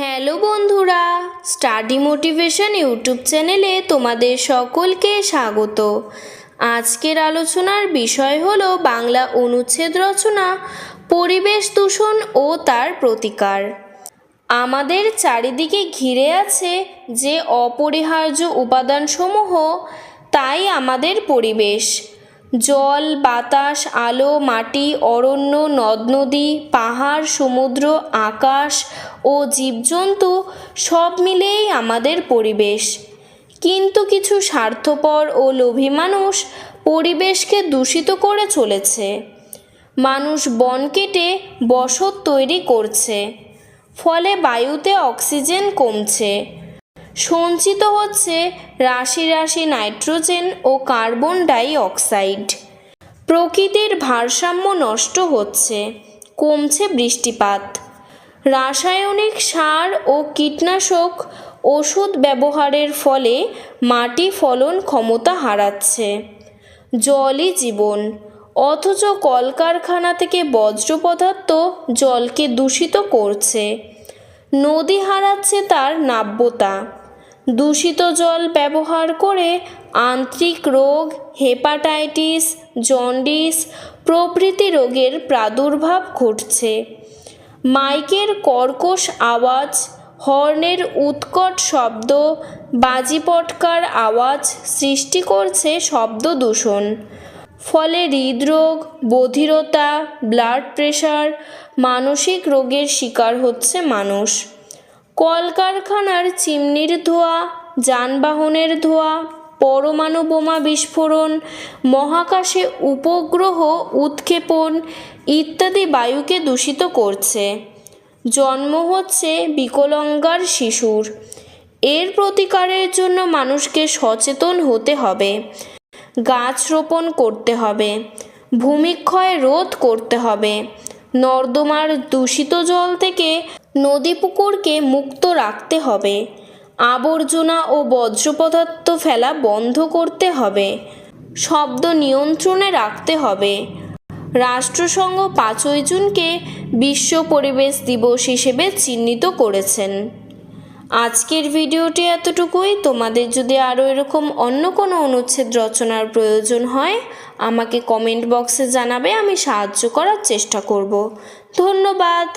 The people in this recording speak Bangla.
হ্যালো বন্ধুরা, স্টাডি মোটিভেশন ইউটিউব চ্যানেলে তোমাদের সকলকে স্বাগত। আজকের আলোচনার বিষয় হলো বাংলা অনুচ্ছেদ রচনা, পরিবেশ দূষণ ও তার প্রতিকার। আমাদের চারিদিকে ঘিরে আছে যে অপরিহার্য উপাদানসমূহ, তাই আমাদের পরিবেশ। জল, বাতাস, আলো, মাটি, অরণ্য, নদ, নদী, পাহাড়, সমুদ্র, আকাশ ও জীবজন্তু সব মিলেই আমাদের পরিবেশ। কিন্তু কিছু স্বার্থপর ও লোভী মানুষ পরিবেশকে দূষিত করে চলেছে। মানুষ বন কেটে বসত তৈরি করছে। ফলে বায়ুতে অক্সিজেন কমছে। সঞ্চিত হচ্ছে রাশি রাশি নাইট্রোজেন ও কার্বন ডাই অক্সাইড প্রকৃতির ভারসাম্য নষ্ট হচ্ছে, কমছে বৃষ্টিপাত। রাসায়নিক সার ও কীটনাশক ওষুধ ব্যবহারের ফলে মাটি ফলন ক্ষমতা হারাচ্ছে। জলই জীবন, অথচ কলকারখানা থেকে বজ্র পদার্থ জলকে দূষিত করছে। নদী হারাচ্ছে তার নাব্যতা। দূষিত জল ব্যবহার করে আন্ত্রিক রোগ, হেপাটাইটিস, জন্ডিস প্রভৃতি রোগের প্রাদুর্ভাব ঘটছে। মাইকের কর্কশ আওয়াজ, হর্নের উৎকট শব্দ বাজিপটকার আওয়াজ সৃষ্টি করছে শব্দ দূষণ। ফলে হৃদরোগ, বধিরতা, ব্লাড প্রেশার, মানসিক রোগের শিকার হচ্ছে মানুষ। কলকারখানার চিমনির ধোঁয়া, যানবাহনের ধোঁয়া, পরমাণু বোমা বিস্ফোরণ, মহাকাশে উপগ্রহ উৎক্ষেপণ ইত্যাদি বায়ুকে দূষিত করছে। জন্ম হচ্ছে বিকলঙ্গার শিশুর। এর প্রতিকারের জন্য মানুষকে সচেতন হতে হবে। গাছ রোপণ করতে হবে। ভূমিক্ষয় রোধ করতে হবে। নর্দমার দূষিত জল থেকে নদী পুকুরকে মুক্ত রাখতে হবে। আবর্জনা ও বজ্র পদার্থ ফেলা বন্ধ করতে হবে। শব্দ নিয়ন্ত্রণে রাখতে হবে। রাষ্ট্রসংঘ পাঁচই জুনকে বিশ্ব পরিবেশ দিবস হিসেবে চিহ্নিত করেছেন। আজকের ভিডিওটি এতটুকুই। তোমাদের যদি আরও এরকম অন্য কোনো অনুচ্ছেদ রচনার প্রয়োজন হয়, আমাকে কমেন্ট বক্সে জানাবে, আমি সাহায্য করার চেষ্টা করব। ধন্যবাদ।